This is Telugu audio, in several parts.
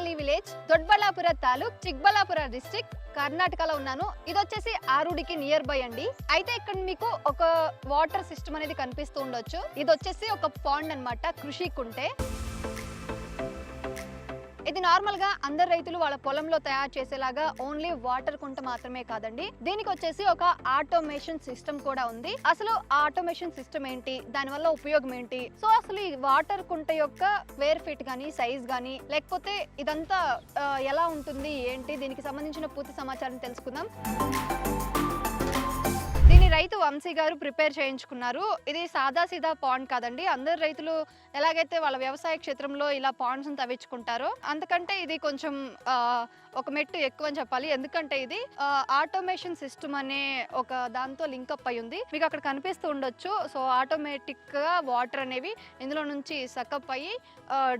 Colony village Doddaballapura taluk Chikkaballapura district కర్ణాటకలో ఉన్నాను. ఇది వచ్చేసి ఆరుడికి నియర్ బై అండి. అయితే ఇక్కడ మీకు ఒక వాటర్ సిస్టమ్ అనేది కనిపిస్తూ ఉండొచ్చు. ఇది వచ్చేసి ఒక పాండ్ అన్నమాట కృషి కుంటే. ఇది నార్మల్గా అందరు రైతులు వాళ్ళ పొలంలో తయారు చేసేలాగా ఓన్లీ వాటర్ కుంట మాత్రమే కాదండి. దీనికి వచ్చేసి ఒక ఆటోమేషన్ సిస్టమ్ కూడా ఉంది. అసలు ఆ ఆటోమేషన్ సిస్టమ్ ఏంటి? దాని వల్ల ఉపయోగం ఏంటి? సో అసలు ఈ వాటర్ కుంట యొక్క వేర్ ఫిట్ కానీ సైజ్ కానీ లేకపోతే ఇదంతా ఎలా ఉంటుంది ఏంటి? దీనికి సంబంధించిన పూర్తి సమాచారం తెలుసుకుందాం. రైతు వంశీ గారు ప్రిపేర్ చేయించుకున్నారు. ఇది సాదా సీదా పాండ్ కాదండి. అందరు రైతులు ఎలాగైతే వాళ్ళ వ్యవసాయ క్షేత్రంలో ఇలా పాండ్స్ తవ్వించుకుంటారో అంతకంటే ఇది కొంచెం ఒక మెట్టు ఎక్కువ అని చెప్పాలి. ఎందుకంటే ఇది ఆటోమేషన్ సిస్టమ్ అనే ఒక దాంతో లింక్ అప్ అయి ఉంది మీకు అక్కడ కనిపిస్తూ ఉండొచ్చు. సో ఆటోమేటిక్గా వాటర్ అనేవి ఇందులో నుంచి సకప్ అయ్యి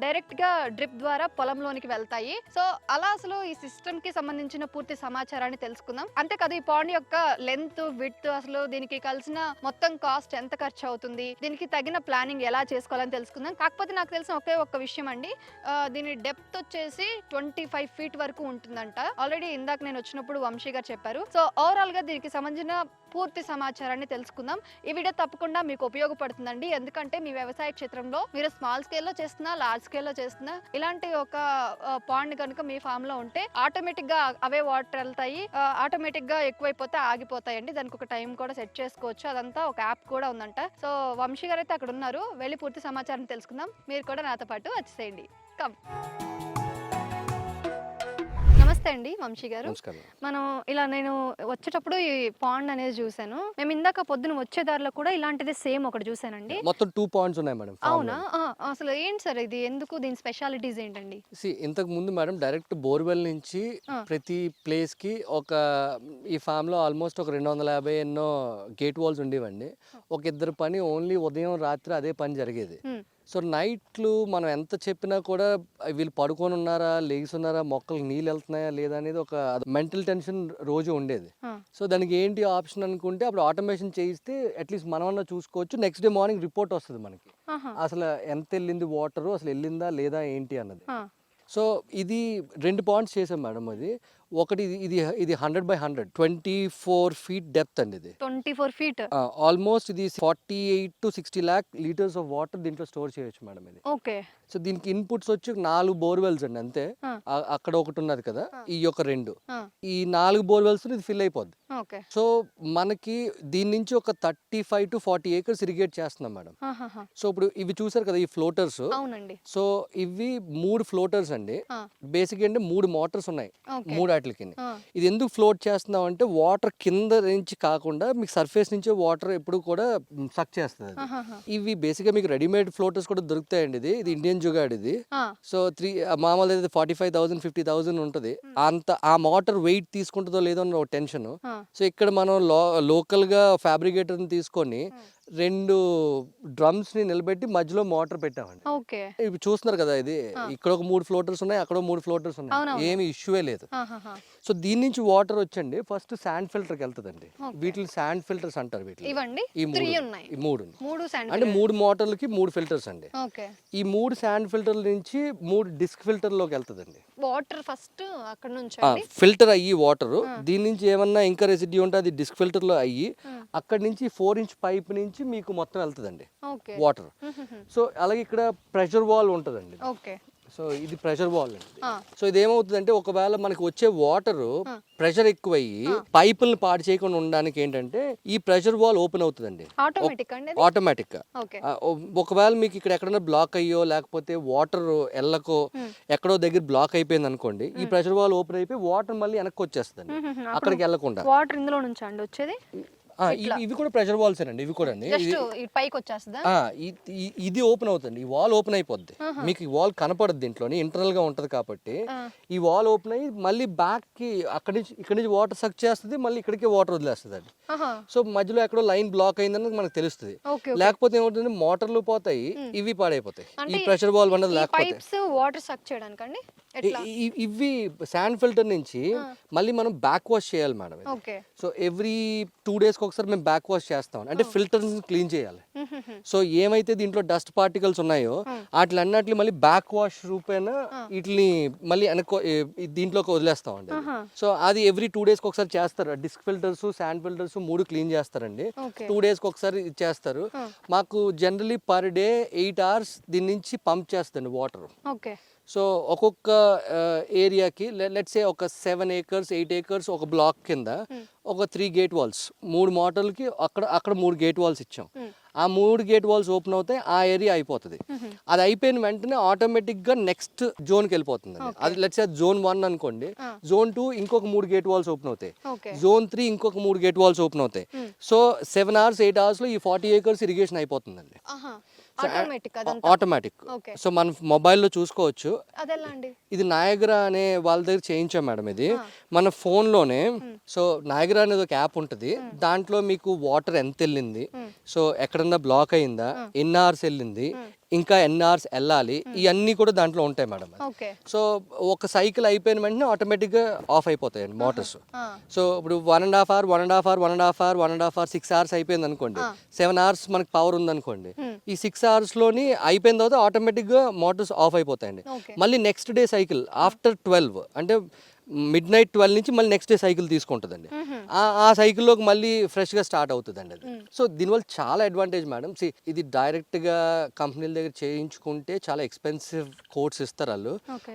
డైరెక్ట్గా డ్రిప్ ద్వారా పొలంలోనికి వెళ్తాయి. సో అలా అసలు ఈ సిస్టమ్కి సంబంధించిన పూర్తి సమాచారాన్ని తెలుసుకుందాం. అంతేకాదు ఈ పాండ్ యొక్క లెంత్ విడ్త్ అసలు దీనికి కలిసిన మొత్తం కాస్ట్ ఎంత ఖర్చు అవుతుంది దీనికి తగిన ప్లానింగ్ ఎలా చేసుకోవాలని తెలుసుకుందాం. కాకపోతే నాకు తెలిసిన ఒకే ఒక్క విషయం అండి. దీని డెప్త్ వచ్చేసి ట్వంటీ ఫైవ్ ఫీట్ వరకు ఉంటుందంట. ఆల్రెడీ ఇందాక నేను వచ్చినప్పుడు వంశీ గారు చెప్పారు. సో ఓవరాల్గా దీనికి సంబంధించిన పూర్తి సమాచారాన్ని తెలుసుకుందాం. ఈ వీడియో తప్పకుండా మీకు ఉపయోగపడుతుందండి. ఎందుకంటే మీ వ్యవసాయ క్షేత్రంలో మీరు స్మాల్ స్కేల్లో చేస్తున్నా లార్జ్ స్కేల్లో చేస్తున్నా ఇలాంటి ఒక పాండ్ కనుక మీ ఫామ్లో ఉంటే ఆటోమేటిక్గా అవే వాటర్ వెళ్తాయి. ఆటోమేటిక్గా ఎక్కువైపోతే ఆగిపోతాయండి. దానికి ఒక టైం కూడా సెట్ చేసుకోవచ్చు. అదంతా ఒక యాప్ కూడా ఉందంట. సో వంశీ గారు అయితే అక్కడ ఉన్నారు వెళ్ళి పూర్తి సమాచారం తెలుసుకుందాం. మీరు కూడా నాతో పాటు వచ్చేసేయండి. కమ్. నమస్తే అండి వంశీ గారు. మనం ఇలా నేను వచ్చేటప్పుడు ఈ పాండ్ అనేది చూశాను. మేము ఇందాక పొద్దున వచ్చే దారిలో కూడా ఇలాంటిది సేమ్ ఒకటి చూశానండి. మొత్తం టూ పాయింట్స్ ఉన్నాయి మేడం అవునా? అసలు ఏంటి సార్ ఇది? ఎందుకు దీని స్పెషాలిటీస్ ఏంటండి? సి ఇంతకు ముందు మేడం డైరెక్ట్ బోర్వెల్ నుంచి. ప్రతి ప్లేస్కి ఒక ఈ ఫామ్లో ఆల్మోస్ట్ ఒక రెండు వందల యాభై ఎన్నో గేట్ వాల్స్ ఉండేవండి. ఒక ఇద్దరు పని ఓన్లీ ఉదయం రాత్రి అదే పని జరిగేది. సో నైట్లు మనం ఎంత చెప్పినా కూడా వీళ్ళు పడుకొని ఉన్నారా లేగుతున్నారా మొక్కలకు నీళ్ళు వెళ్తున్నాయా లేదా అనేది ఒక మెంటల్ టెన్షన్ రోజు ఉండేది. సో దానికి ఏంటి ఆప్షన్ అనుకుంటే అప్పుడు ఆటోమేషన్ చేయిస్తే అట్లీస్ట్ మనమన్నా చూసుకోవచ్చు నెక్స్ట్ డే మార్నింగ్ రిపోర్ట్ వస్తుంది మనకి. అసలు ఎంత వెళ్ళింది వాటర్ అసలు వెళ్ళిందా లేదా ఏంటి అన్నది. సో ఇది రెండు పాయింట్స్ చేసాం మేడం అది ఒకటి ఇది ఇది hundred by hundred twenty four feet depth అండి ఇది. Twenty four feet. ఆల్మోస్ట్ ఇది forty eight to sixty lakh liters of water దీంట్లో స్టోర్ చేయొచ్చు మేడం ఇది. ఓకే. సో దీనికి ఇన్పుట్స్ వచ్చి నాలుగు బోర్వెల్స్ అండి అంతే. అక్కడ ఒకటి ఉన్నది కదా. ఈ యొక్క రెండు. ఈ నాలుగు బోర్వెల్స్ ఇది ఫిల్ అయిపోద్ది. సో మనకి దీని నుంచి ఒక thirty five to forty acres irrigate చేస్తున్నాం మేడం. సో ఇప్పుడు ఇవి చూసారు కదా ఈ ఫ్లోటర్స్. అవునండి. సో ఇవి మూడు ఫ్లోటర్స్ అండి. బేసిక్ అంటే మూడు మోటార్స్ ఉన్నాయి. మూడు వాటికి. ఇది ఎందుకు ఫ్లోట్ చేస్తున్నాం అంటే వాటర్ కింద నుంచి కాకుండా మీకు సర్ఫేస్ నుంచే వాటర్ ఎప్పుడు కూడా సక్ చేస్తుంది. ఇవి బేసిక్గా మీకు రెడీమేడ్ ఫ్లోటర్స్ కూడా దొరుకుతాయండి ఇది ఇది ఇండియన్ జుగాడ్ ఇది. సో త్రీ మామూలు అయితే forty five thousand fifty thousand ఉంటుంది అంత ఆ మోటార్ వెయిట్ తీసుకుంటుందో లేదో అన్న ఒక టెన్షన్. సో ఇక్కడ మనం లో లోకల్గా ఫ్యాబ్రికేటర్ని తీసుకొని రెండు డ్రమ్స్ని నిలబెట్టి మధ్యలో మోటార్ పెట్టామండి. ఓకే. ఇప్పుడు చూస్తున్నారు కదా ఇది. ఇక్కడ ఒక మూడు ఫ్లోటర్స్ ఉన్నాయి అక్కడ మూడు ఫ్లోటర్స్ ఉన్నాయి. ఏమి ఇష్యూవే లేదు. సో దీని నుంచి వాటర్ వచ్చండి. ఫస్ట్ శాండ్ ఫిల్టర్కి వెళ్తుందండి. వీటిని శాండ్ ఫిల్టర్స్ అంటారు వీటిని. ఈ మూడు అంటే మూడు మోటార్లకి మూడు ఫిల్టర్స్ అండి. ఈ మూడు శాండ్ ఫిల్టర్ల నుంచి మూడు డిస్క్ ఫిల్టర్లోకి వెళ్తుందండి. వాటర్ ఫస్ట్ అక్కడ నుంచి ఫిల్టర్ అయ్యి వాటర్ దీని నుంచి ఏమన్నా ఇంకా రెసిడ్యూ ఉంటే అది డిస్క్ ఫిల్టర్లో అయ్యి. అక్కడి నుంచి ఫోర్ ఇంచ్ పైప్ నుంచి మీకు మొత్తం వెళ్తుందండి. వాటర్ సో అలాగే ఇక్కడ ప్రెషర్ వాల్ ఉంటుందండి. ఓకే. సో ఇది ప్రెషర్ వాల్ అండి. సో ఇది ఏమవుతుందంటే ఒకవేళ మనకి వచ్చే వాటర్ ప్రెషర్ ఎక్కువయ్యి పైపులను పాడు చేయకుండా ఉండడానికి ఏంటంటే ఈ ప్రెషర్ వాల్ ఓపెన్ అవుతుందండి. ఆటోమేటిక్ ఒకవేళ మీకు ఇక్కడ ఎక్కడైనా బ్లాక్ అయ్యో లేకపోతే వాటర్ ఎల్లకో ఎక్కడో దగ్గర బ్లాక్ అయిపోయింది అనుకోండి ఈ ప్రెషర్ వాల్ ఓపెన్ అయిపోయి వాటర్ మళ్ళీ వెనక్కి వచ్చేస్తుంది. అక్కడికి వెళ్ళకుండా. వాటర్ ఇందులో నుంచి అండి వచ్చేది? ఇవి కూడా ప్రెషర్ వాల్స్ అండి ఇవి కూడా అండి పైకి వచ్చేస్తుందా? ఇది ఓపెన్ అవుతుంది ఈ వాల్ ఓపెన్ అయిపోద్ది. మీకు ఈ వాల్ కనపడదు దీంట్లోని ఇంటర్నల్గా ఉంటది కాబట్టి. ఈ వాల్ ఓపెన్ అయ్యి మళ్ళీ బ్యాక్కి అక్కడి నుంచి ఇక్కడి నుంచి వాటర్ సక్ చేస్తుంది మళ్ళీ ఇక్కడికి వాటర్ వదిలేస్తుంది అండి. సో మధ్యలో ఎక్కడో లైన్ బ్లాక్ అయిందని మనకు తెలుస్తుంది. లేకపోతే ఏమవుతుంది మోటార్లు పోతాయి ఇవి పాడైపోతాయి. ఈ ప్రెషర్ వాల్ అన్నది ఈ లేకపోతే. వాటర్ సక్ చేయడానికి ఇవి శాండ్ ఫిల్టర్ నుంచి. మళ్ళీ మనం బ్యాక్ వాష్ చేయాలి మేడం సో ఎవ్రీ టూ డేస్కి ఒకసారి మేము బ్యాక్ వాష్ చేస్తాం. అంటే ఫిల్టర్స్ క్లీన్ చేయాలి. సో ఏమైతే దీంట్లో డస్ట్ పార్టికల్స్ ఉన్నాయో వాటి అన్నట్లు మళ్ళీ బ్యాక్ వాష్ రూపేణ వీటిని మళ్ళీ వెనక్కి ఈ- దీంట్లోకి వదిలేస్తాం అండి. ఆహా. సో అది ఎవ్రీ టూ డేస్కి ఒకసారి చేస్తారు. డిస్క్ ఫిల్టర్స్ శాండ్ ఫిల్టర్స్ మూడు క్లీన్ చేస్తారండి. టూ డేస్కి ఒకసారి చేస్తారు. మాకు generally per day eight hours దీని నుంచి పంప్ చేస్తుంది వాటర్ ఓకే. సో ఒక్కొక్క ఏరియాకి లెట్స్ ఏ ఒక సెవెన్ ఏకర్స్ ఎయిట్ ఏకర్స్ ఒక బ్లాక్ కింద ఒక త్రీ గేట్ వాల్స్ మూడు మోటార్లకి అక్కడ అక్కడ మూడు గేట్ వాల్స్ ఇచ్చాం. ఆ మూడు గేట్ వాల్స్ ఓపెన్ అవుతాయి ఆ ఏరియా అయిపోతుంది. అది అయిపోయిన వెంటనే ఆటోమేటిక్గా నెక్స్ట్ జోన్కి వెళ్ళిపోతుంది అది లెట్స్ జోన్ వన్ అనుకోండి జోన్ టూ ఇంకొక మూడు గేట్ వాల్స్ ఓపెన్ అవుతాయి. జోన్ త్రీ ఇంకొక మూడు గేట్ వాల్స్ ఓపెన్ అవుతాయి. సో సెవెన్ అవర్స్ ఎయిట్ అవర్స్లో ఈ ఫార్టీ ఏకర్స్ ఇరిగేషన్ అయిపోతుందండి. ఆటోమేటిక్ సో మనం మొబైల్లో చూసుకోవచ్చు. ఇది నాయగ్రా అనే వాళ్ళ దగ్గర చేయించాం మేడం ఇది. మన ఫోన్లోనే సో నాయగ్రా అనేది ఒక యాప్ ఉంటుంది. దాంట్లో మీకు వాటర్ ఎంత వెళ్ళింది సో ఎక్కడన్నా బ్లాక్ అయిందా? ఎన్ని అవర్స్ వెళ్ళింది? ఇంకా ఎన్ని అవర్స్ వెళ్ళాలి. ఇవన్నీ కూడా దాంట్లో ఉంటాయి మేడం సో ఒక సైకిల్ అయిపోయిన వెంటనే ఆటోమేటిక్గా ఆఫ్ అయిపోతాయండి మోటార్స్. సో ఇప్పుడు one and half hour one and half hour one and half hour one and half hour six hours అయిపోయింది అనుకోండి. సెవెన్ అవర్స్ మనకి పవర్ ఉందనుకోండి. ఈ సిక్స్ అవర్స్లోని అయిపోయిన తర్వాత ఆటోమేటిక్గా మోటార్స్ ఆఫ్ అయిపోతాయండి. మళ్ళీ next day cycle after twelve అంటే మిడ్ నైట్ ట్వెల్వ్ నుంచి మళ్ళీ నెక్స్ట్ డే సైకిల్ తీసుకుంటుందండి. ఆ- సైకిల్లోకి మళ్ళీ ఫ్రెష్గా స్టార్ట్ అవుతుందండి అది. సో దీనివల్ల చాలా అడ్వాంటేజ్ మేడం సి ఇది డైరెక్ట్గా కంపెనీల దగ్గర చేయించుకుంటే చాలా ఎక్స్పెన్సివ్ కోర్స్ ఇస్తారు వాళ్ళు.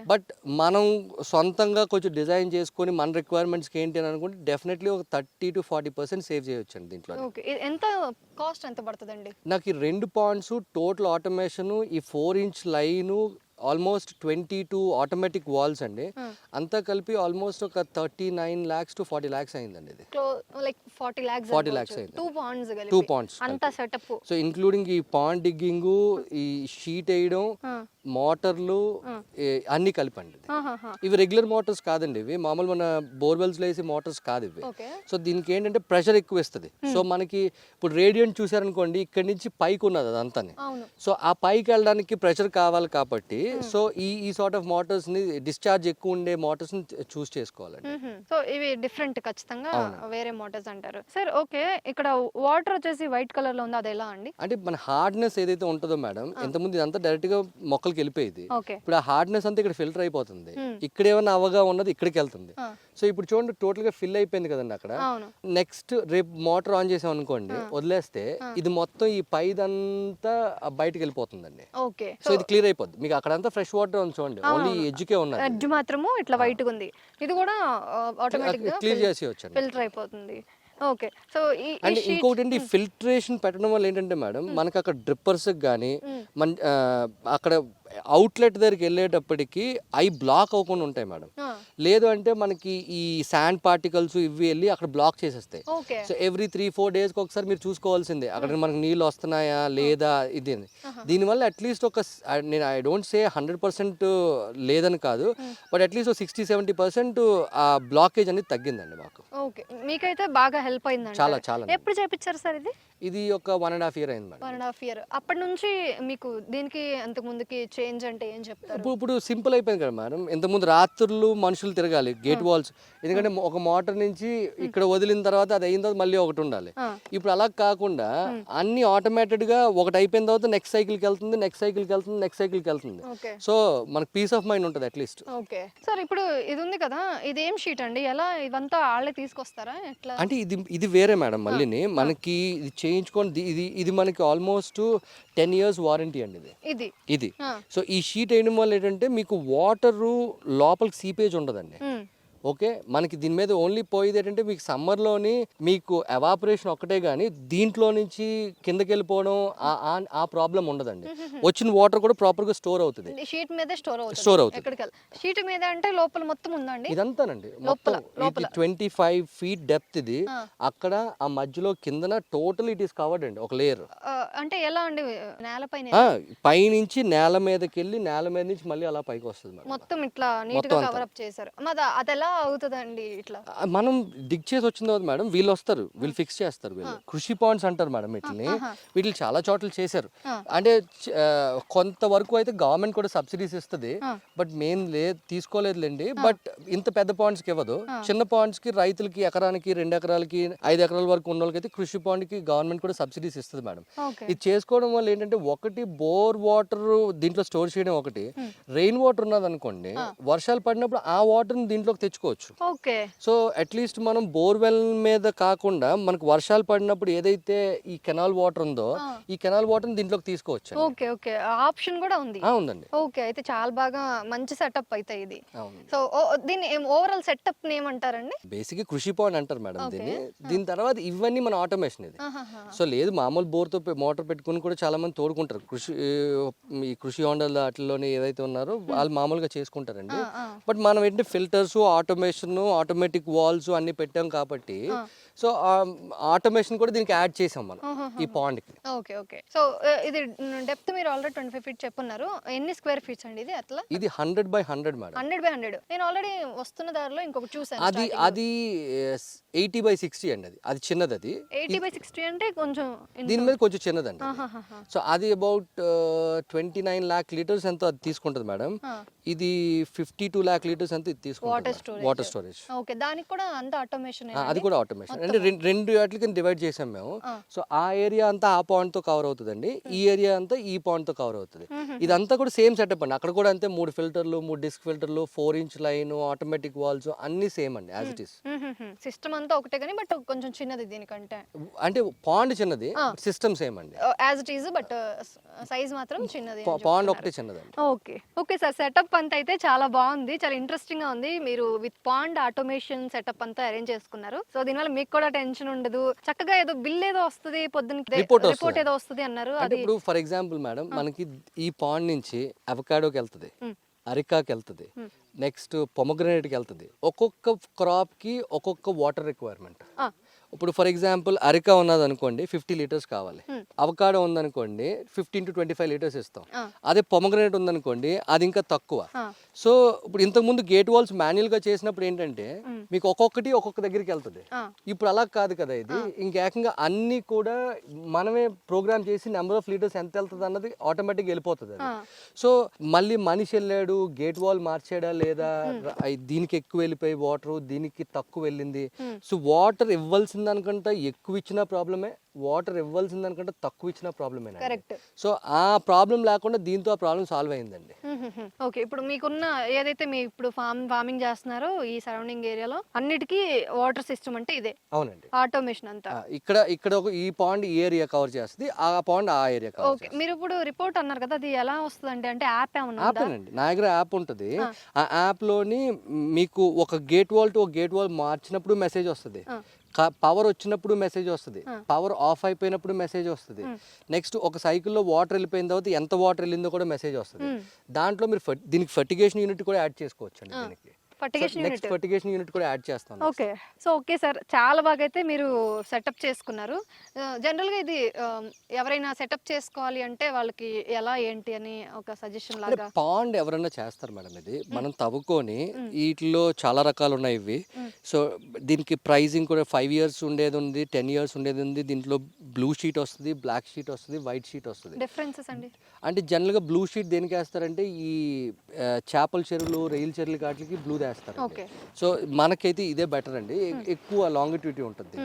బట్ మనం సొంతంగా కొంచెం డిజైన్ చేసుకొని మన రిక్వైర్మెంట్స్కి ఏంటి అని అనుకుంటే డెఫినెట్లీ ఒక thirty to forty percent save చేయొచ్చండి దీంట్లో ఓకే ఇది ఎంత కాస్ట్ ఎంత పడుతుందండి? నాకు ఈ రెండు పాయింట్స్ టోటల్ ఆటోమేషన్ ఈ four inch line almost twenty two automatic valves అండి. అంతా కలిపి ఆల్మోస్ట్ ఒక thirty nine lakhs to forty lakhs అయిందండి ఇది. లైక్ ఫార్టీ ల్యాక్స్ 40 lakhs అయింది. టూ పాండ్స్ టూ అంత సెటప్. సో ఇంక్లూడింగ్ ఈ పాండ్ డిగ్గింగ్ ఈ షీట్ వేయడం మోటార్లు అన్నీ కలిపండి. ఇవి రెగ్యులర్ మోటార్స్ కాదండి ఇవి. మామూలు మన బోర్వెల్స్ వేసే మోటార్స్ కాదు ఇవి. సో దీనికి ఏంటంటే ప్రెషర్ ఎక్కువ ఇస్తుంది సో మనకి ఇప్పుడు రేడియంట్ చూసారనుకోండి ఇక్కడి నుంచి పైకి ఉన్నది అదంతా సో ఆ పైకి వెళ్ళడానికి ప్రెషర్ కావాలి కాబట్టి సో ఈ ఈ సార్ట్ ఆఫ్ మోటార్స్ని డిశ్చార్జ్ ఎక్కువ ఉండే మోటార్స్ని చూస్ చేసుకోవాలండి. సో ఇవి డిఫరెంట్ ఖచ్చితంగా వేరే మోటార్స్ అంటారు. సార్ ఓకే ఇక్కడ వాటర్ వచ్చేసి వైట్ కలర్లో ఉంది? అది ఎలా అండి? అంటే మన హార్డ్నెస్ ఏదైతే ఉంటుందో మేడం ఇంతకుముందు ఇదంతా డైరెక్ట్గా మొక్కలకి వెళ్ళిపోయేది. ఇప్పుడు ఆ హార్డ్నెస్ అంతా ఇక్కడ ఫిల్టర్ అయిపోతుంది. ఇక్కడ ఏమైనా అవగా ఉన్నది ఇక్కడికి వెళ్తుంది. సో ఇప్పుడు చూడండి టోటల్గా ఫిల్ అయిపోయింది కదండి అక్కడ. నెక్స్ట్ రేపు మోటార్ ఆన్ చేసాం అనుకోండి వదిలేస్తే ఇది మొత్తం ఈ పైదంతా బయటకు వెళ్ళిపోతుందండి. సో ఇది క్లియర్ అయిపోద్ది. మీకు అక్కడంతా ఫ్రెష్ వాటర్ ఉంది చూడండి. ఓన్లీ ఎడ్జ్కే ఉన్నది. ఎడ్జ్ మాత్రము ఇట్లా వైట్గా ఉంది. ఇది కూడా ఆటోమేటిక్గా క్లియర్ చేసి వచ్చండి. ఫిల్టర్ అయిపోతుంది. ఓకే. సో అండ్ ఇంకొకటి ఏంటి? ఫిల్టరేషన్ పెట్టడం వల్ల ఏంటంటే మేడం మనకి అక్కడ డ్రిప్పర్స్ కానీ మన అక్కడ అవుట్లెట్ దగ్గరికి వెళ్ళేటప్పటికి అవి బ్లాక్ అవ్వకుండా ఉంటాయి మేడం. లేదు అంటే మనకి ఈ శాండ్ పార్టికల్స్ ఇవి వెళ్ళి అక్కడ బ్లాక్ చేసేస్తాయి. సో ఎవ్రీ త్రీ ఫోర్ డేస్కి ఒకసారి మీరు చూసుకోవాల్సిందే. అక్కడ మనకి నీళ్ళు వస్తున్నాయా లేదా ఇది. దీనివల్ల అట్లీస్ట్ ఒక నేను I don't say hundred percent లేదని కాదు బట్ అట్లీస్ట్ ఒక సిక్స్టీ సెవెంటీ పర్సెంట్ ఆ బ్లాకేజ్ అనేది తగ్గిందండి మాకు. ఓకే. మీకైతే బాగా హెల్ప్ అయిందండి. చాలా చాలా ఎప్పుడు చేపించారు సార్ ఇది? ఇది ఒక వన్ అండ్ హాఫ్ ఇయర్ అయింది వన్ అండ్ హాఫ్ ఇయర్ అప్పటి నుంచి మీకు దీనికి అంతకు ముందుకి చేంజ్ అంటే ఏం చెప్తారు? ఇప్పుడు ఇప్పుడు సింపుల్ అయిపోయింది కదా మేడం. ఇంతకుముందు రాత్రులు మనుషులు తిరగాలి గేట్ వాల్స్. ఎందుకంటే ఒక మోటార్ నుంచి ఇక్కడ వదిలిన తర్వాత అది అయిన తర్వాత మళ్ళీ ఒకటి ఉండాలి. ఇప్పుడు అలా కాకుండా అన్ని ఆటోమేటెడ్గా ఒకటి అయిపోయిన తర్వాత నెక్స్ట్ సైకిల్కి వెళ్తుంది నెక్స్ట్ సైకిల్కి వెళ్తుంది నెక్స్ట్ సైకిల్కి వెళ్తుంది. ఓకే. సో మనకు పీస్ ఆఫ్ మైండ్ ఉంటుంది అట్లీస్ట్ ఓకే. సార్ ఇప్పుడు ఇది ఉంది కదా ఇది ఏం షీట్ అండి? ఎలా ఇవంతా వాళ్ళే తీసుకొస్తారా? ఎట్లా? అంటే ఇది ఇది వేరే మేడం మళ్ళీని. మనకి ఇది చేయించుకొని ఇది ఇది మనకి ఆల్మోస్ట్ టెన్ ఇయర్స్ వారంటీ అండి ఇది. ఇది. ఇది. సో ఈ షీట్ వేయడం వల్ల ఏంటంటే మీకు వాటరు లోపలికి సీపేజ్ ఉండదండి. ఓకే? మనకి దీని మీద ఓన్లీ పోయేది ఏంటంటే మీకు సమ్మర్లోని మీకు ఎవాపరేషన్ ఒక్కటే కానీ దీంట్లో నుంచి కిందకి వెళ్ళిపోవడం ఆ- ప్రాబ్లం ఉండదండి. వచ్చిన వాటర్ కూడా ప్రాపర్గా స్టోర్ అవుతుంది. షీట్ మీదే స్టోర్ అవుతుంది. స్టోర్ అవుతుంది. షీట్ మీద అంటే లోపల మొత్తం ఉందండి? ఇదంతానండి. మొత్తం ట్వంటీ ఫైవ్ ఫీట్ డెప్త్ ఇది. అక్కడ ఆ మధ్యలో కిందన టోటల్ ఇట్ ఈస్ కవర్డ్ అండి ఒక లేయర్. అంటే ఎలా అండి? నేలపైన పైనుంచి నేల మీదకి వెళ్ళి నేల మీద నుంచి మళ్ళీ అలా పైకి వస్తుంది మొత్తం ఇట్లా నీట్గా కవర్ అప్ చేశారు. మరి అది ఎలా అవుతుందండి ఇట్లా. మనం డిగ్ చేసి వచ్చిన తర్వాత మేడం వీళ్ళు వస్తారు వీళ్ళు ఫిక్స్ చేస్తారు వీళ్ళు. కృషి పాయింట్స్ అంటారు మేడం వీటిని. వీటిని చాలా చోట్ల చేశారు. అంటే కొంతవరకు అయితే గవర్నమెంట్ కూడా సబ్సిడీస్ ఇస్తుంది బట్ మేము లే తీసుకోలేదులేండి. బట్ ఇంత పెద్ద పాయింట్స్కి ఇవ్వదు. చిన్న పాయింట్స్కి రైతులకి ఎకరానికి రెండు ఎకరాలకి ఐదు ఎకరాల వరకు ఉన్న వాళ్ళకి అయితే కృషి పాయింట్కి గవర్నమెంట్ కూడా సబ్సిడీస్ ఇస్తుంది మేడం. ఇది చేసుకోవడం వల్ల ఏంటంటే ఒకటి బోర్ వాటర్ దీంట్లో స్టోర్ చేయడం ఒకటి. రెయిన్ వాటర్ ఉన్నది అనుకోండి వర్షాలు పడినప్పుడు ఆ వాటర్ దీంట్లోకి తెచ్చుకోవచ్చు ఓకే. సో అట్లీస్ట్ మనం బోర్వెల్ మీద కాకుండా మనకు వర్షాలు పడినప్పుడు ఏదైతే ఈ కెనాల్ వాటర్ ఉందో ఈ కెనాల్ వాటర్ దీంట్లోకి తీసుకోవచ్చు ఓకే ఓకే. ఆప్షన్ కూడా ఉంది. ఉందండి. ఓకే అయితే చాలా బాగా మంచి సెటప్ అయితే ఇది. సో దీన్ని ఓవరాల్ సెటప్ ఏమంటారండి? బేసిక్ కృషి పాయింట్ అంటారు మేడం దీన్ని. దీని తర్వాత ఇవన్నీ మన ఆటోమేషన్ ఇది. సో లేదు మామూలు బోర్తో మోటార్ పెట్టుకుని కూడా చాలా మంది తోడుకుంటారు. కృషి ఈ కృషి హోండాల వాటిలోని ఏదైతే ఉన్నారో వాళ్ళు మామూలుగా చేసుకుంటారండి. బట్ మనం ఏంటంటే ఫిల్టర్స్ ఆటోమేషన్ ఆటోమేటిక్ వాల్స్ అన్ని పెట్టాం కాబట్టి సో ఆటోమేషన్ కూడా దీనికి యాడ్ చేసాం మనం ఈ పాండ్కి. Okay okay. సో ఇది డెప్త్ మీరు ఆల్రెడీ ట్వంటీ ఫైవ్ ఫీట్ చెప్పున్నారు. ఎన్ని స్క్వేర్ ఫీట్స్ అండి ఇది అట్లా? ఇది hundred by hundred madam. Hundred by hundred. నేను ఆల్రెడీ వస్తున్న దారిలో ఇంకొకటి చూసాను అది అది ఎయిటీ బై సిక్స్టీ అండి అది. అది చిన్నది అది ఎయిటీ బై సిక్స్టీ అంటే కొంచెం దీని మీద కొంచెం చిన్నదండి ఆహాహాహా. సో అది about twenty nine lakh liters ఎంతో అది తీసుకుంటుంది మేడం. ఇది ఫిఫ్టీ టూ ల్యాక్ లీటర్స్ ఎంత ఇది తీసుకుంటుంది వాటర్ స్టోరేజ్ ఓకే దానికి కూడా అంత ఆటోమేషన్ అది కూడా ఆటోమేషన్. అంటే రెండు రెండు వాటికి డివైడ్ చేసాం మేము. సో ఆ ఏరియా అంతా ఆ పాయింట్తో కవర్ అవుతుందండి. ఈ ఏరియా అంతా ఈ పాయింట్తో కవర్ అవుతుంది. ఇదంతా కూడా సేమ్ సెటప్ అండి. అక్కడ కూడా అంతే మూడు ఫిల్టర్లు మూడు డిస్క్ ఫిల్టర్లు four inch line automatic valves అన్ని సేమ్ అండి యాజ్ ఇట్ ఈస్ సిస్టమ్ అంతా ఒకటే కానీ బట్ కొంచెం చిన్నది దీనికంటే. అంటే పాండ్ చిన్నది సిస్టమ్ సేమ్ అండి. As it is but size మాత్రం చిన్నది పాండ్ ఒకటే చిన్నదండి. ఓకే ఓకే సార్ సెటప్ అంతా అయితే చాలా బాగుంది. చాలా ఇంట్రెస్టింగ్గా ఉంది. మీరు విత్ పాండ్ ఆటోమేషన్ సెటప్ అంతా అరేంజ్ చేసుకున్నారు. సో దీనివల్ల మీకు కూడా టెన్షన్ ఉండదు. చక్కగా ఏదో బిల్ ఏదో వస్తుంది పొద్దున్న Report రిపోర్ట్. ఏదో వస్తుంది అన్నారు. అది ఇప్పుడు ఫర్ ఎగ్జాంపుల్ మేడం మనకి ఈ పాండ్ నుంచి అవకాడోకి వెళ్తుంది అరికాకి వెళ్తుంది నెక్స్ట్ పొమగ్రనేట్కి వెళ్తుంది. ఒక్కొక్క క్రాప్కి ఒక్కొక్క వాటర్ రిక్వైర్మెంట్ ఇప్పుడు ఫర్ ఎగ్జాంపుల్ అరికా ఉన్నది అనుకోండి ఫిఫ్టీ లీటర్స్ కావాలి అవకాడో ఉందనుకోండి fifteen to twenty five litres ఇస్తాం. అదే పొమగ్రనేట్ ఉందనుకోండి అది ఇంకా తక్కువ. సో ఇప్పుడు ఇంతకుముందు గేట్ వాల్స్ మాన్యువల్గా చేసినప్పుడు ఏంటంటే మీకు ఒక్కొక్కటి ఒక్కొక్క దగ్గరికి వెళ్తుంది. ఇప్పుడు అలా కాదు కదా ఇది. ఇంకేకంగా అన్ని కూడా మనమే ప్రోగ్రామ్ చేసి నెంబర్ ఆఫ్ లీటర్స్ ఎంత వెళ్తుంది అన్నది ఆటోమేటిక్ వెళ్ళిపోతుంది. సో మళ్ళీ మనిషి వెళ్ళాడు గేట్ వాల్ మార్చాడా లేదా ర- దీనికి ఎక్కువ వెళ్ళిపోయి వాటర్ దీనికి తక్కువ వెళ్ళింది. సో వాటర్ ఇవ్వాల్సిన దానికంటే ఎక్కువ ఇచ్చిన ప్రాబ్లమే వాటర్ ఇవ్వాల్సిన దానికంటే తక్కువ ఇచ్చిన ప్రాబ్లమే కరెక్ట్. సో ఆ ప్రాబ్లం లేకుండా దీంతో ఆ ప్రాబ్లం సాల్వ్ అయిందండి. ఓకే ఇప్పుడు మీకున్న ఏదైతే మీ ఇప్పుడు ఫార్మ్ ఫార్మింగ్ చేస్తున్నారో ఈ సరౌండింగ్ ఏరియాలో అన్నిటికీ వాటర్ సిస్టమ్ అంటే ఇదే. అవునండి. ఆటోమేషన్ అంతా. ఇక్కడ ఇక్కడ ఒక ఈ పాండ్ ఈ ఏరియా కవర్ చేస్తుంది ఆ పాండ్ ఆ ఏరియా కవర్ ఓకే మీరు ఇప్పుడు రిపోర్ట్ అన్నారు కదా అది ఎలా వస్తుంది అంటే అంటే యాప్ ఏమన్నా యాప్ అండి నా దగ్గర యాప్ ఉంటుంది. ఆ. యాప్లోని మీకు ఒక గేట్ వాల్ టు ఒక గేట్ వాల్ మార్చినప్పుడు మెసేజ్ వస్తుంది. పవర్ వచ్చినప్పుడు మెసేజ్ వస్తుంది. పవర్ ఆఫ్ అయిపోయినప్పుడు మెసేజ్ వస్తుంది. నెక్స్ట్ ఒక సైకిల్లో వాటర్ వెళ్ళిపోయిన తర్వాత ఎంత వాటర్ వెళ్ళిందో కూడా మెసేజ్ వస్తుంది. దాంట్లో మీరు దీనికి ఫర్టిగేషన్ యూనిట్ కూడా యాడ్ చేసుకోవచ్చు అండి దీనికి. ఫర్టిగేషన్ నెక్స్ట్ ఫర్టిగేషన్ యూనిట్ కూడా యాడ్ చేస్తాను ఓకే. So okay sir. చాలా బాగా అయితే మీరు సెటప్ చేసుకున్నారు. జనరల్గా ఇది ఎవరైనా సెటప్ చేసుకోవాలి అంటే వాళ్ళకి ఎలా ఏంటి అని ఒక సజెషన్ లాగా? పాండ్ ఎవరైనా చేస్తారు మేడం ఇది. మనం తవ్వుకొని వీటిలో చాలా రకాలు ఉన్నాయి ఇవి. సో దీనికి ప్రైజింగ్ కూడా ఫైవ్ ఇయర్స్ ఉండేది ఉంది టెన్ ఇయర్స్ ఉండేది ఉంది. దీంట్లో బ్లూ షీట్ వస్తుంది బ్లాక్ షీట్ వస్తుంది వైట్ షీట్ వస్తుంది. డిఫరెన్సెస్ అండి. అంటే జనరల్గా బ్లూ షీట్ దేనికి వేస్తారంటే ఈ చేపల చెరువులు రొయ్యల చెరువులు వాటికి బ్లూ వేస్తారు ఓకే. సో మనకైతే ఇదే బెటర్ అండి. ఎక్కువ లాంగిట్యూటీ ఉంటుంది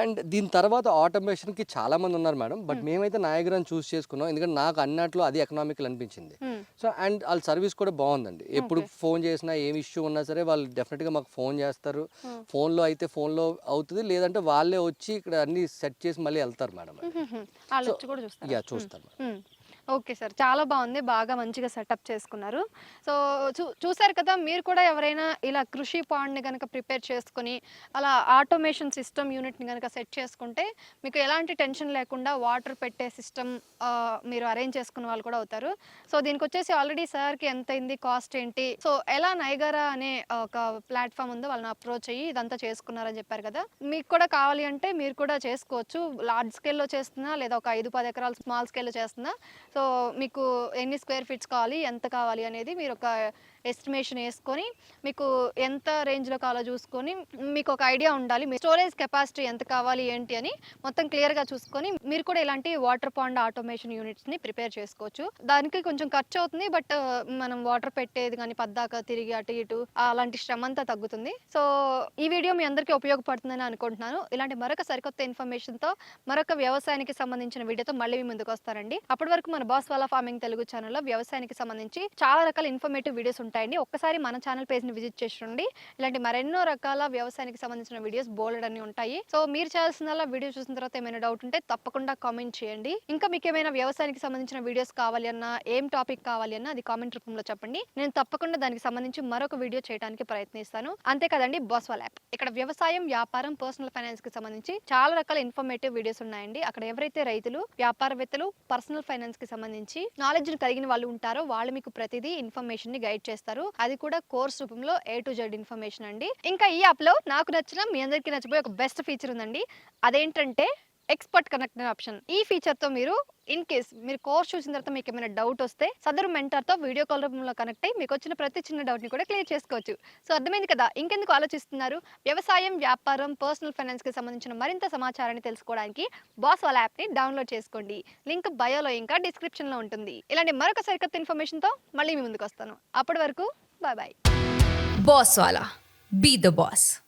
అండ్ దీని తర్వాత ఆటోమేషన్కి చాలా మంది ఉన్నారు మేడం. బట్ మేమైతే నాయగ్రాన్ని చూస్ చేసుకున్నాం. ఎందుకంటే నాకు అన్నట్లో అది ఎకనామికల్ అనిపించింది. సో అండ్ వాళ్ళ సర్వీస్ కూడా బాగుందండి. ఎప్పుడు ఫోన్ చేసినా ఏం ఇష్యూ ఉన్నా సరే వాళ్ళు డెఫినెట్గా మాకు ఫోన్ చేస్తారు. ఫోన్లో అయితే ఫోన్లో అవుతుంది. లేదంటే వాళ్ళే వచ్చి ఇక్కడ అన్ని సెట్ చేసి మళ్ళీ వెళ్తారు మేడం. చూస్తారు? యా చూస్తాను మ్మ్. Okay sir. చాలా బాగుంది. బాగా మంచిగా సెటప్ చేసుకున్నారు. సో చూ చూసారు కదా మీరు కూడా ఎవరైనా ఇలా కృషి పాండ్ని కనుక ప్రిపేర్ చేసుకుని అలా ఆటోమేషన్ సిస్టమ్ యూనిట్ని కనుక సెట్ చేసుకుంటే మీకు ఎలాంటి టెన్షన్ లేకుండా వాటర్ పెట్టే సిస్టమ్ మీరు అరేంజ్ చేసుకున్న వాళ్ళు కూడా అవుతారు. సో దీనికి వచ్చేసి ఆల్రెడీ సార్కి ఎంత అయింది కాస్ట్ ఏంటి? సో ఎలా నైగరా అనే ఒక ప్లాట్ఫామ్ ఉందో వాళ్ళని అప్రోచ్ అయ్యి ఇదంతా చేసుకున్నారని చెప్పారు కదా. మీకు కూడా కావాలి అంటే మీరు కూడా చేసుకోవచ్చు. లార్జ్ స్కేల్లో చేస్తున్నా లేదా ఒక ఐదు పది ఎకరాలు స్మాల్ స్కేల్లో చేస్తున్నా. సో మీకు ఎన్ని స్క్వేర్ ఫీట్స్ కావాలి ఎంత కావాలి అనేది మీరు ఒక ఎస్టిమేషన్ వేసుకొని మీకు ఎంత రేంజ్లో కావాలో చూసుకొని మీకు ఒక ఐడియా ఉండాలి. మీ స్టోరేజ్ కెపాసిటీ ఎంత కావాలి ఏంటి అని మొత్తం క్లియర్గా చూసుకొని మీరు కూడా ఇలాంటి వాటర్ పాండ్ ఆటోమేషన్ యూనిట్స్ని ప్రిపేర్ చేసుకోవచ్చు. దానికి కొంచెం ఖర్చు అవుతుంది బట్ మనం వాటర్ పెట్టేది కానీ పద్దాక తిరిగి అటు ఇటు అలాంటి శ్రమ అంతా తగ్గుతుంది. సో ఈ వీడియో మీ అందరికీ ఉపయోగపడుతుందని అనుకుంటున్నాను. ఇలాంటి మరొక సరికొత్త ఇన్ఫర్మేషన్తో మరొక వ్యవసాయానికి సంబంధించిన వీడియోతో మళ్ళీ మీ ముందుకు వస్తారండి అప్పటి వరకు మన బాస్ వాళ్ళ ఫార్మింగ్ తెలుగు ఛానల్లో వ్యవసాయానికి సంబంధించి చాలా రకాల ఇన్ఫర్మేటివ్ వీడియోస్ ఉంటాయి. ఉంటాయండి. ఒక్కసారి మన ఛానల్ పేజ్ని విజిట్ చేసి ఇలాంటి మరెన్నో రకాల వ్యవసాయానికి సంబంధించిన వీడియోస్ బోల్డ్ అన్ని ఉంటాయి. సో మీరు చేయాల్సిందల్లా వీడియో చూసిన తర్వాత ఏమైనా డౌట్ ఉంటే తప్పకుండా కామెంట్ చేయండి. ఇంకా మీకు ఏమైనా వ్యవసాయానికి సంబంధించిన వీడియోస్ కావాలి అన్నా ఏం టాపిక్ కావాలి అన్నా అది కామెంట్ రూపంలో చెప్పండి. నేను తప్పకుండా దానికి సంబంధించి మరొక వీడియో చేయడానికి ప్రయత్నిస్తాను. అంతే కదండి బాస్వాల్ యాప్. ఇక్కడ వ్యవసాయం వ్యాపారం పర్సనల్ ఫైనాన్స్కి సంబంధించి చాలా రకాల ఇన్ఫర్మేటివ్ వీడియోస్ ఉన్నాయండి. అక్కడ ఎవరైతే రైతులు వ్యాపారవేత్తలు పర్సనల్ ఫైనాన్స్కి సంబంధించి నాలెడ్జ్ కలిగిన వాళ్ళు ఉంటారో వాళ్ళు మీకు ప్రతిదీ ఇన్ఫర్మేషన్ని గైడ్ చేస్తారు. అది కూడా కోర్స్ రూపంలో ఏ టు జెడ్ ఇన్ఫర్మేషన్ అండి. ఇంకా ఈ యాప్లో నాకు నచ్చిన మీ అందరికీ నచ్చిపోయే ఒక బెస్ట్ ఫీచర్ ఉందండి. అదేంటంటే ఎక్స్పర్ట్ కనెక్ట్ ఆప్షన్. ఈ ఫీచర్తో మీరు ఇన్ కేస్ మీరు కోర్స్ చూసిన తర్వాత మీకు ఏమైనా డౌట్ వస్తే సదరు మెంటర్తో తో వీడియో కాల్ రూపంలో కనెక్ట్ అయ్యి మీకు వచ్చిన ప్రతి చిన్న డౌట్ని కూడా క్లియర్ చేసుకోవచ్చు. సో అర్థమైంది కదా? ఇంకెందుకు ఆలోచిస్తున్నారు? వ్యవసాయం వ్యాపారం పర్సనల్ ఫైనాన్స్కి సంబంధించిన మరింత సమాచారాన్ని తెలుసుకోవడానికి బాస్ వాళ్ళ యాప్ని డౌన్లోడ్ చేసుకోండి. లింక్ బయోలో ఇంకా డిస్క్రిప్షన్లో ఉంటుంది. ఇలాంటి మరొక సరికొత్త ఇన్ఫర్మేషన్తో మళ్ళీ మీ ముందుకు వస్తాను. అప్పటి వరకు బాయ్ బాయ్. బాస్ వాలా బీ ద బాస్.